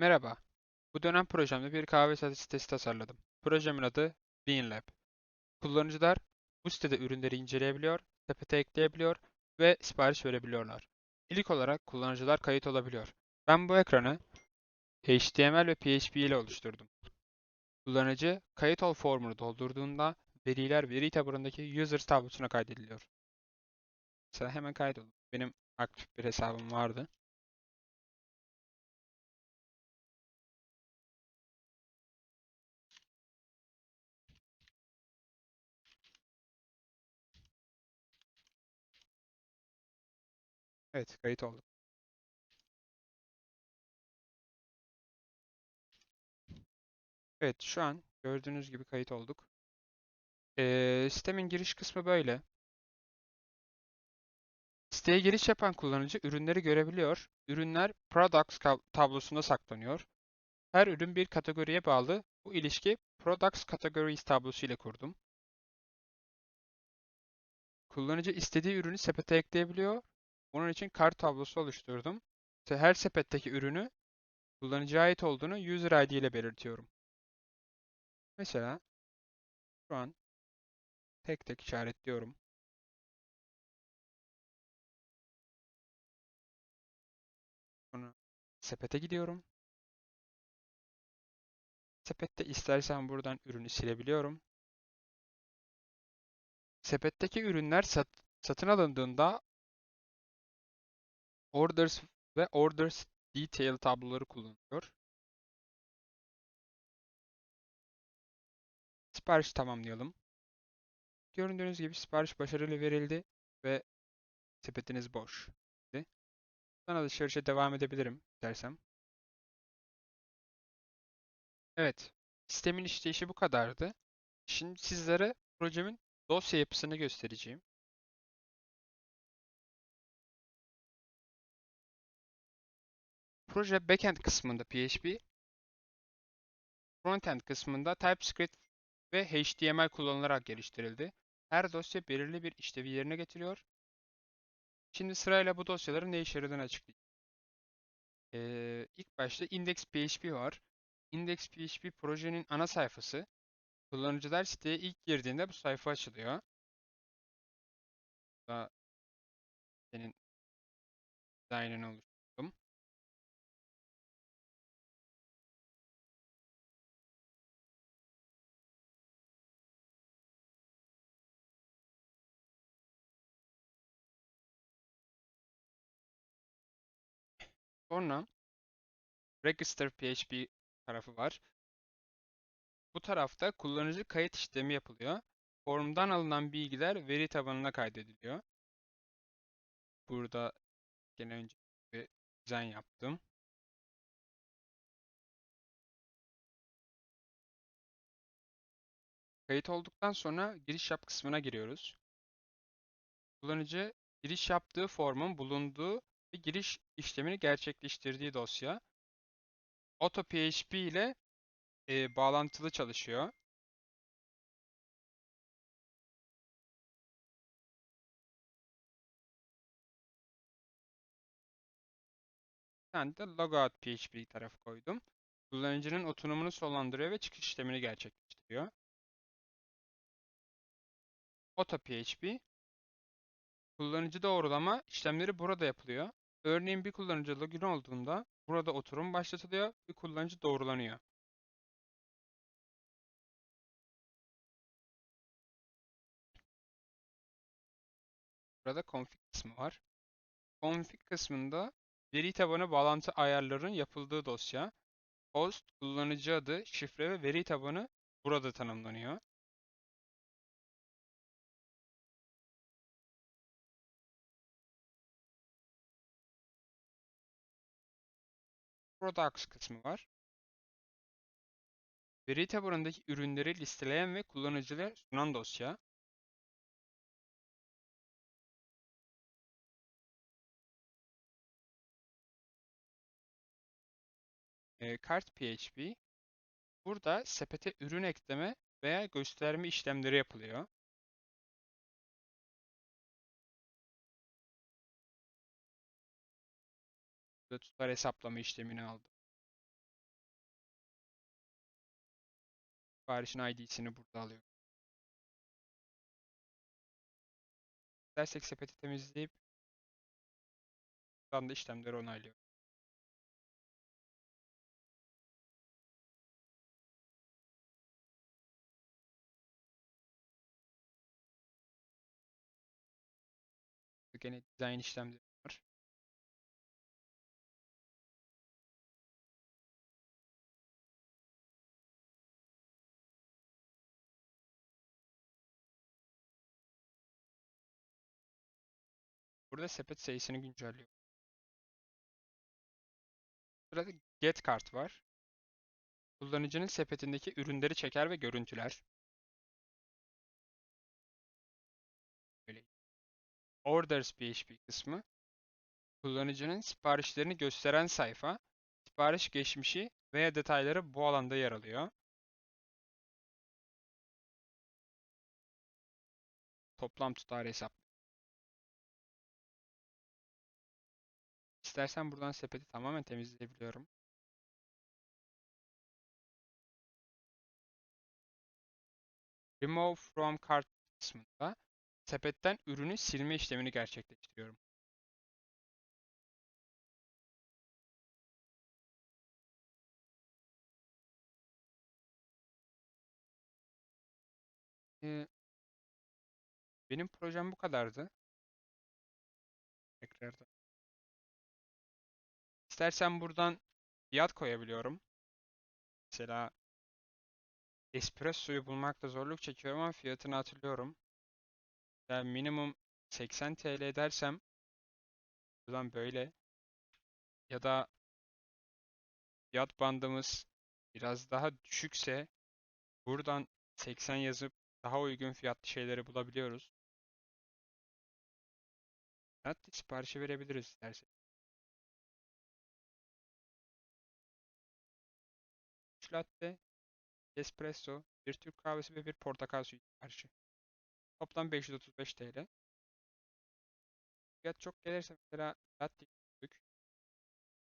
Merhaba. Bu dönem projemde bir kahve satış sitesi tasarladım. Projemin adı BeanLab. Kullanıcılar bu sitede ürünleri inceleyebiliyor, sepete ekleyebiliyor ve sipariş verebiliyorlar. İlk olarak kullanıcılar kayıt olabiliyor. Ben bu ekranı HTML ve PHP ile oluşturdum. Kullanıcı kayıt ol formunu doldurduğunda veriler veri tabanındaki users tablosuna kaydediliyor. Mesela hemen kaydolun. Benim aktif bir hesabım vardı. Evet, kayıt oldum. Evet, şu an gördüğünüz gibi kayıt olduk. Ee, sistemin giriş kısmı böyle. Siteye giriş yapan kullanıcı ürünleri görebiliyor. Ürünler Products tablosunda saklanıyor. Her ürün bir kategoriye bağlı. Bu ilişki Products Categories tablosu ile kurdum. Kullanıcı istediği ürünü sepete ekleyebiliyor. Bunun için kart tablosu oluşturdum. Her sepetteki ürünü kullanıcıya ait olduğunu User ID ile belirtiyorum. Mesela şu an tek tek işaretliyorum. Sonra sepete gidiyorum. Sepette istersen buradan ürünü silebiliyorum. Sepetteki ürünler sat, satın alındığında orders ve orders detail tabloları kullanılıyor. Sipariş tamamlayalım. Gördüğünüz gibi sipariş başarılı verildi ve sepetiniz boş. Buradan alışverişe devam edebilirim dersem. Evet, sistemin işleyişi bu kadardı. Şimdi sizlere projemin dosya yapısını göstereceğim. Proje backend kısmında PHP, frontend kısmında TypeScript ve HTML kullanılarak geliştirildi. Her dosya belirli bir işlevi yerine getiriyor. Şimdi sırayla bu dosyaların ne işe yaradığını açıklayayım. Ee, ilk başta index.php var. Index.php projenin ana sayfası. Kullanıcılar siteye ilk girdiğinde bu sayfa açılıyor. Daha senin dizaynını oluşturdum. Sonra register PHP tarafı var. Bu tarafta kullanıcı kayıt işlemi yapılıyor. Formdan alınan bilgiler veri tabanına kaydediliyor. Burada gene önce bir dizayn yaptım. Kayıt olduktan sonra giriş yap kısmına giriyoruz. Kullanıcı giriş yaptığı formun bulunduğu ve giriş işlemini gerçekleştirdiği dosya. AutoPHP ile e, bağlantılı çalışıyor. Ben de logout PHP tarafı koydum. Kullanıcının oturumunu sonlandırıyor ve çıkış işlemini gerçekleştiriyor. AutoPHP kullanıcı doğrulama işlemleri burada yapılıyor. Örneğin bir kullanıcı login olduğunda burada oturum başlatılıyor ve kullanıcı doğrulanıyor. Burada config kısmı var. Config kısmında veri tabanı bağlantı ayarlarının yapıldığı dosya. Host, kullanıcı adı, şifre ve veri tabanı burada tanımlanıyor. Products kısmı var. Veri tabanındaki ürünleri listeleyen ve kullanıcıya sunan dosya. E, kart PHP. Burada sepete ürün ekleme veya gösterme işlemleri yapılıyor. ve tutar hesaplama işlemini aldı. siparişin ID'sini burada alıyor. Dersek sepeti temizleyip buradan da işlemleri onaylıyor. Gene design işlemleri Burada sepet sayısını güncelliyor. Sırada get kart var. Kullanıcının sepetindeki ürünleri çeker ve görüntüler. Böyle. Orders PHP kısmı kullanıcının siparişlerini gösteren sayfa, sipariş geçmişi veya detayları bu alanda yer alıyor. Toplam tutarı hesap. İstersen buradan sepeti tamamen temizleyebiliyorum. Remove from cart kısmında sepetten ürünü silme işlemini gerçekleştiriyorum. Benim projem bu kadardı. Tekrardan. İstersen buradan fiyat koyabiliyorum. Mesela espressoyu bulmakta zorluk çekiyorum ama fiyatını hatırlıyorum. Yani minimum 80 TL dersem buradan böyle ya da fiyat bandımız biraz daha düşükse buradan 80 yazıp daha uygun fiyatlı şeyleri bulabiliyoruz. Fiyat siparişi verebiliriz isterseniz. 3 latte, espresso, bir Türk kahvesi ve bir portakal suyu siparişi. Toplam 535 TL. Fiyat çok gelirse mesela latte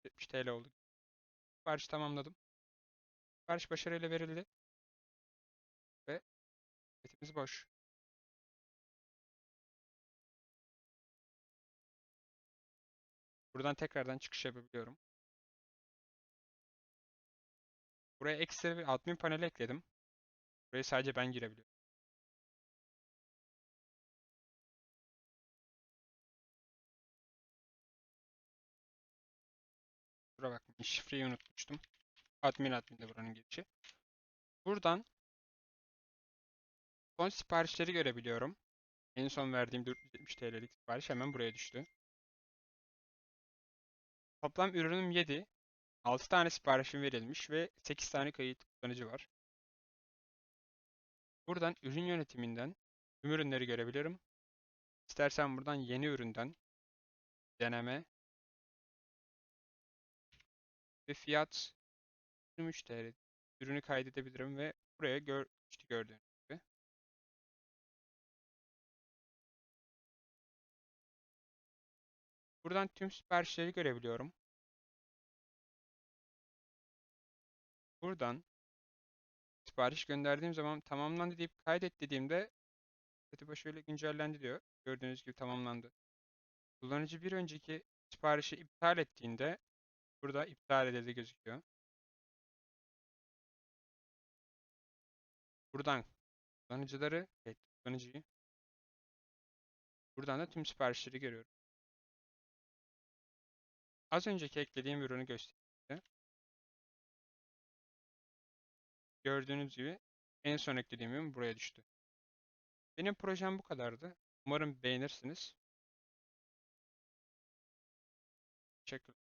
70 TL oldu. Sipariş tamamladım. Sipariş başarıyla verildi. Ve setimiz boş. Buradan tekrardan çıkış yapabiliyorum. Buraya ekstra bir admin paneli ekledim. Buraya sadece ben girebiliyorum. Kusura bakmayın şifreyi unutmuştum. Admin admin de buranın girişi. Buradan son siparişleri görebiliyorum. En son verdiğim 470 TL'lik sipariş hemen buraya düştü. Toplam ürünüm 7. 6 tane siparişim verilmiş ve 8 tane kayıt kullanıcı var. Buradan ürün yönetiminden tüm ürünleri görebilirim. İstersen buradan yeni üründen deneme ve fiyat 23 TL ürünü kaydedebilirim ve buraya gör, işte gördüğünüz gibi. Buradan tüm siparişleri görebiliyorum. Buradan sipariş gönderdiğim zaman tamamlandı deyip kaydet dediğimde seti başarıyla güncellendi diyor. Gördüğünüz gibi tamamlandı. Kullanıcı bir önceki siparişi iptal ettiğinde burada iptal edildi gözüküyor. Buradan kullanıcıları, evet, kullanıcıyı buradan da tüm siparişleri görüyorum. Az önceki eklediğim ürünü göstereyim. Gördüğünüz gibi en son eklediğim buraya düştü. Benim projem bu kadardı. Umarım beğenirsiniz. Teşekkür